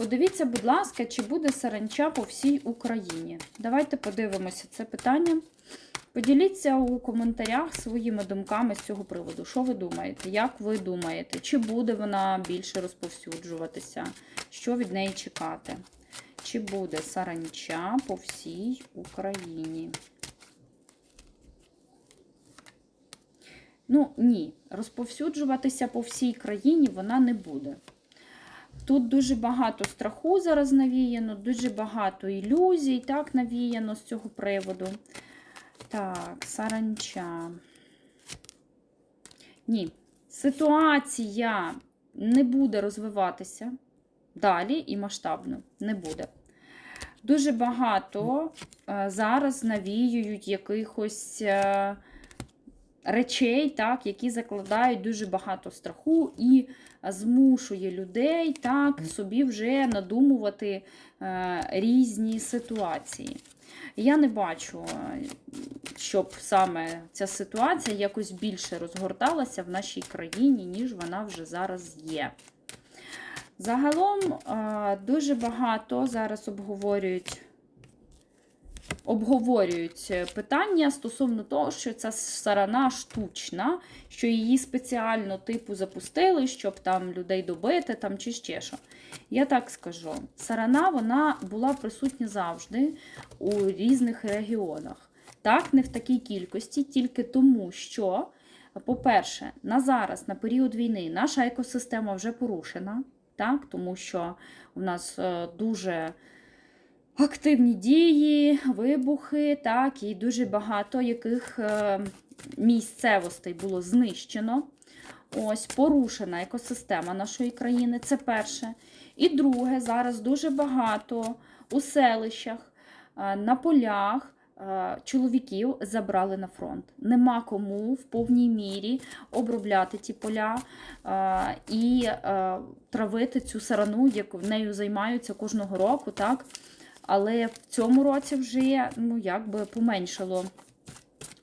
Подивіться, будь ласка, чи буде саранча по всій Україні. Давайте подивимося це питання. Поділіться у коментарях своїми думками з цього приводу. Що ви думаєте? Як ви думаєте? Чи буде вона більше розповсюджуватися? Що від неї чекати? Чи буде саранча по всій Україні? Ну, ні, розповсюджуватися по всій країні вона не буде. Тут дуже багато страху зараз навіяно, дуже багато ілюзій, так, навіяно з цього приводу. Так, саранча. Ні, ситуація не буде розвиватися далі і масштабно не буде. Дуже багато е, зараз навіюють якихось е, речей, так, які закладають дуже багато страху і змушує людей так, собі вже надумувати е, різні ситуації. Я не бачу, е, щоб саме ця ситуація якось більше розгорталася в нашій країні, ніж вона вже зараз є. Загалом е, дуже багато зараз обговорюють обговорюють питання стосовно того, що ця сарана штучна, що її спеціально типу запустили, щоб там людей добити там, чи ще що. Я так скажу: сарана вона була присутня завжди у різних регіонах. Так, не в такій кількості, тільки тому, що, по-перше, на зараз, на період війни, наша екосистема вже порушена, так, тому що у нас е, дуже активні дії, вибухи, так, і дуже багато яких е, місцевостей було знищено. Ось, порушена екосистема нашої країни, це перше. І друге, зараз дуже багато у селищах, е, на полях. е, Чоловіків забрали на фронт. Нема кому в повній мірі обробляти ті поля і травити цю сарану, яку нею займаються кожного року. так? Але в цьому році вже ну, якби поменшало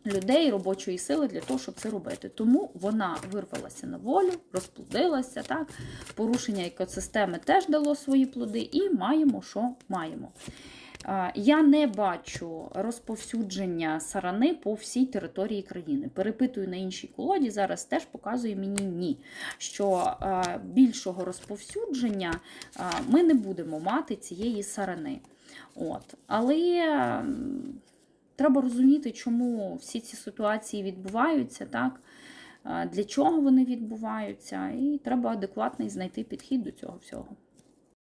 людей, робочої сили для того, щоб це робити. Тому вона вирвалася на волю, розплодилася. так? Порушення екосистеми теж дало свої плоди, і маємо, що маємо. Я не бачу розповсюдження сарани по всій території країни. Перепитую на іншій колоді, зараз теж показує мені ні. Що більшого розповсюдження ми не будемо мати цієї сарани. От. Але треба розуміти, чому всі ці ситуації відбуваються, так? Для чого вони відбуваються, і треба адекватний знайти підхід до цього всього.